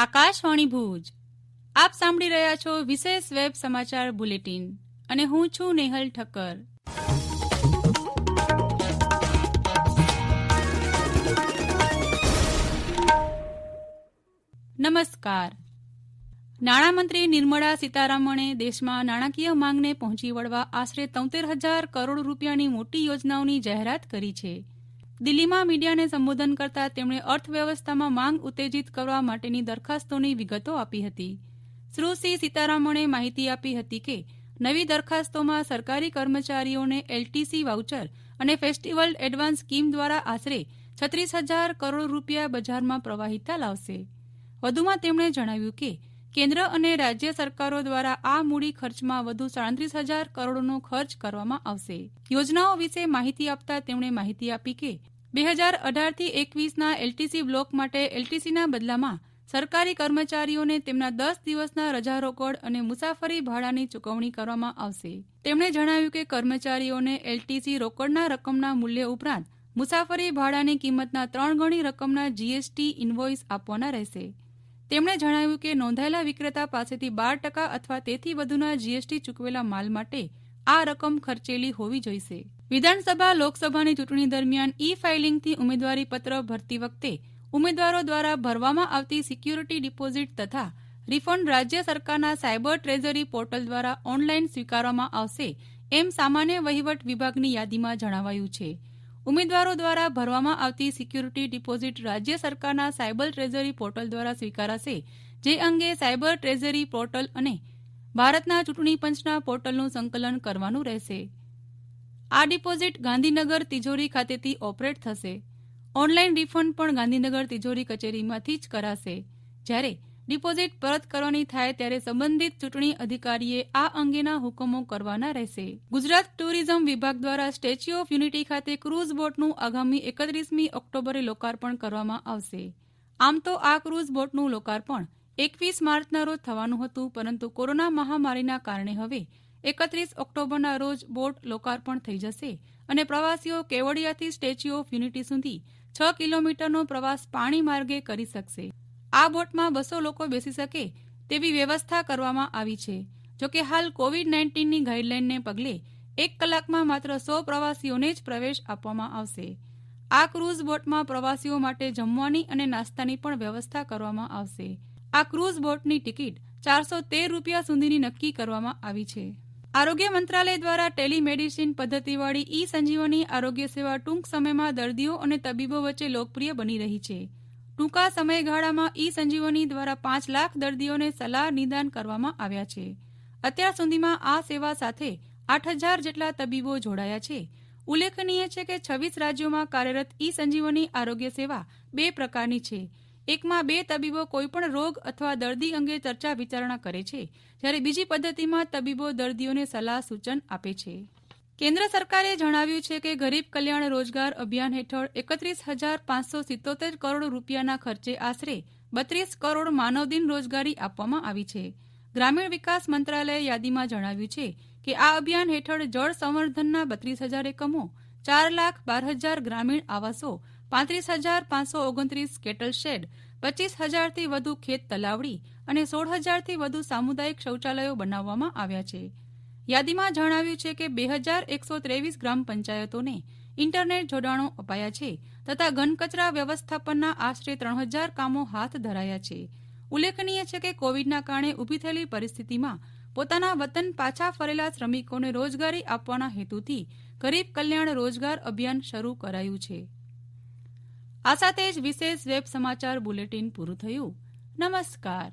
આકાશવાણી ભુજ. આપ સાંભળી રહ્યા છો વિશેષ વેબ સમાચાર બુલેટિન અને હું છું નેહલ ઠક્કર. નમસ્કાર. નાણામંત્રી નિર્મળા સીતારામણે દેશમાં નાણાકીય માંગને પહોંચી વળવા આશરે તોતેર હજાર કરોડ રૂપિયાની મોટી યોજનાઓની જાહેરાત કરી છે. દિલ્હીમાં મીડિયાને સંબોધન કરતા તેમણે અર્થવ્યવસ્થામાં માંગ ઉત્તેજિત કરવા માટેની દરખાસ્તોની વિગતો આપી હતી. સુશ્રી સીતારામણે માહિતી આપી હતી કે, નવી દરખાસ્તોમાં સરકારી કર્મચારીઓને એલટીસી વાઉચર અને ફેસ્ટિવલ એડવાન્સ સ્કીમ દ્વારા આશરે છત્રીસ હજાર કરોડ રૂપિયા બજારમાં પ્રવાહિતા લાવશે. વધુમાં તેમણે જણાવ્યું કે કેન્દ્ર અને રાજ્ય સરકારો દ્વારા આ મૂડી ખર્ચમાં વધુ સાડત્રીસ હજાર કરોડનો ખર્ચ કરવામાં આવશે. યોજનાઓ વિશે માહિતી આપતા તેમણે માહિતી આપી કે, બે હજાર અઢારથી એકવીસના એલટીસી બ્લોક માટે એલટીસીના બદલામાં સરકારી કર્મચારીઓને તેમના દસ દિવસના રજા રોકડ અને મુસાફરી ભાડાની ચૂકવણી કરવામાં આવશે. તેમણે જણાવ્યું કે કર્મચારીઓને એલટીસી રોકડના રકમના મૂલ્ય ઉપરાંત મુસાફરી ભાડાની કિંમતના ત્રણ ગણી રકમના જીએસટી ઇન્વોઇસ આપવાના રહેશે. તેમણે જણાવ્યું કે નોંધાયેલા વિક્રેતા પાસેથી બાર ટકા અથવા તેથી વધુના જીએસટી ચૂકવેલા માલ માટે આ રકમ ખર્ચેલી હોવી જોઈશે. વિધાનસભા લોકસભાની ચૂંટણી દરમિયાન ઈ ફાઇલિંગથી ઉમેદવારી પત્ર ભરતી વખતે ઉમેદવારો દ્વારા ભરવામાં આવતી સિક્યુરિટી ડિપોઝિટ તથા રિફંડ રાજ્ય સરકારના સાયબર ટ્રેઝરી પોર્ટલ દ્વારા ઓનલાઈન સ્વીકારવામાં આવશે એમ સામાન્ય વહીવટ વિભાગની યાદીમાં જણાવાયું છે. ઉમેદવારો દ્વારા ભરવામાં આવતી સિક્યુરિટી ડિપોઝિટ રાજ્ય સરકારના સાયબર ટ્રેઝરી પોર્ટલ દ્વારા સ્વીકારાશે, જે અંગે સાયબર ટ્રેઝરી પોર્ટલ અને ભારતના ચૂંટણી પંચના પોર્ટલનું સંકલન કરવાનું રહેશે. આ ડિપોઝિટ ગાંધીનગર તિજોરી ખાતેથી ઓપરેટ થશે. ઓનલાઈન રિફંડ પણ ગાંધીનગર તિજોરી કચેરીમાંથી જ કરાશે. જ્યારે ડિપોઝિટ પરત કરવાની થાય ત્યારે સંબંધિત ચૂંટણી અધિકારીએ આ અંગેના હુકમો કરવાના રહેશે. ગુજરાત ટુરિઝમ વિભાગ દ્વારા સ્ટેચ્યુ ઓફ યુનિટી ખાતે ક્રૂઝ બોટનું આગામી એકત્રીસમી ઓક્ટોબરે લોકાર્પણ કરવામાં આવશે. આમ તો આ ક્રૂઝ બોટનું લોકાર્પણ એકવીસ માર્ચના રોજ થવાનું હતું, પરંતુ કોરોના મહામારીના કારણે હવે એકત્રીસ ઓક્ટોબરના રોજ બોટ લોકાર્પણ થઈ જશે અને પ્રવાસીઓ કેવડિયાથી સ્ટેચ્યુ ઓફ યુનિટી સુધી છ કિલોમીટરનો પ્રવાસ પાણી માર્ગે કરી શકશે. આ બોટમાં બસો લોકો બેસી શકે તેવી વ્યવસ્થા કરવામાં આવી છે. જોકે હાલ કોવિડ નાઇન્ટીનની ગાઇડલાઇનને પગલે એક કલાકમાં માત્ર સો પ્રવાસીઓને જ પ્રવેશ આપવામાં આવશે. આ ક્રૂઝ બોટમાં પ્રવાસીઓ માટે જમવાની અને નાસ્તાની પણ વ્યવસ્થા કરવામાં આવશે. આ ક્રૂઝ બોટની ટિકિટ ચારસો તેર રૂપિયા સુધીની નક્કી કરવામાં આવી છે. આરોગ્ય મંત્રાલય દ્વારા ટેલિમેડિસિન પદ્ધતિવાળી ઈ સંજીવની આરોગ્ય સેવા ટૂંક સમયમાં દર્દીઓ અને તબીબો વચ્ચે લોકપ્રિય બની રહી છે. ટૂંકા સમયગાળામાં ઈ સંજીવની દ્વારા પાંચ લાખ દર્દીઓને સલાહ નિદાન કરવામાં આવ્યા છે. અત્યાર સુધીમાં આ સેવા સાથે આઠ હજાર જેટલા તબીબો જોડાયા છે. ઉલ્લેખનીય છે કે છવ્વીસ રાજ્યોમાં કાર્યરત ઈ સંજીવની આરોગ્ય સેવા બે પ્રકારની છે. એકમાં બે તબીબો કોઈપણ રોગ અથવા દર્દી અંગે ચર્ચા વિચારણા કરે છે, જ્યારે બીજી પદ્ધતિમાં તબીબો દર્દીઓને સલાહ સૂચન આપે છે. કેન્દ્ર સરકારે જણાવ્યું છે કે ગરીબ કલ્યાણ રોજગાર અભિયાન હેઠળ એકત્રીસ હજાર પાંચસો સિત્તોતેર કરોડ રૂપિયાના ખર્ચે આશરે બત્રીસ કરોડ માનવદિન રોજગારી આપવામાં આવી છે. ગ્રામીણ વિકાસ મંત્રાલયે યાદીમાં જણાવ્યું છે કે આ અભિયાન હેઠળ જળ સંવર્ધનના બત્રીસ હજાર એકમો, ચાર લાખ બાર હજાર ગ્રામીણ આવાસો, પાંત્રીસ હજાર પાંચસો ઓગણત્રીસ કેટલ શેડ, પચીસ હજારથી વધુ ખેત તલાવડી અને સોળ હજારથી વધુ સામુદાયિક શૌચાલયો બનાવવામાં આવ્યા છે. યાદીમાં જણાવ્યું છે કે બે હજાર એકસો ત્રેવીસ ગ્રામ પંચાયતોને ઇન્ટરનેટ જોડાણો અપાયા છે તથા ઘનકચરા વ્યવસ્થાપનના આશરે ત્રણ હજાર કામો હાથ ધરાયા છે. ઉલ્લેખનીય છે કે કોવિડના કારણે ઊભી થયેલી પરિસ્થિતિમાં પોતાના વતન પાછા ફરેલા શ્રમિકોને રોજગારી આપવાના હેતુથી ગરીબ કલ્યાણ રોજગાર અભિયાન શરૂ કરાયું છે. આ સાથે જ વિશેષ વેબ સમાચાર બુલેટિન પૂરું થયું. નમસ્કાર.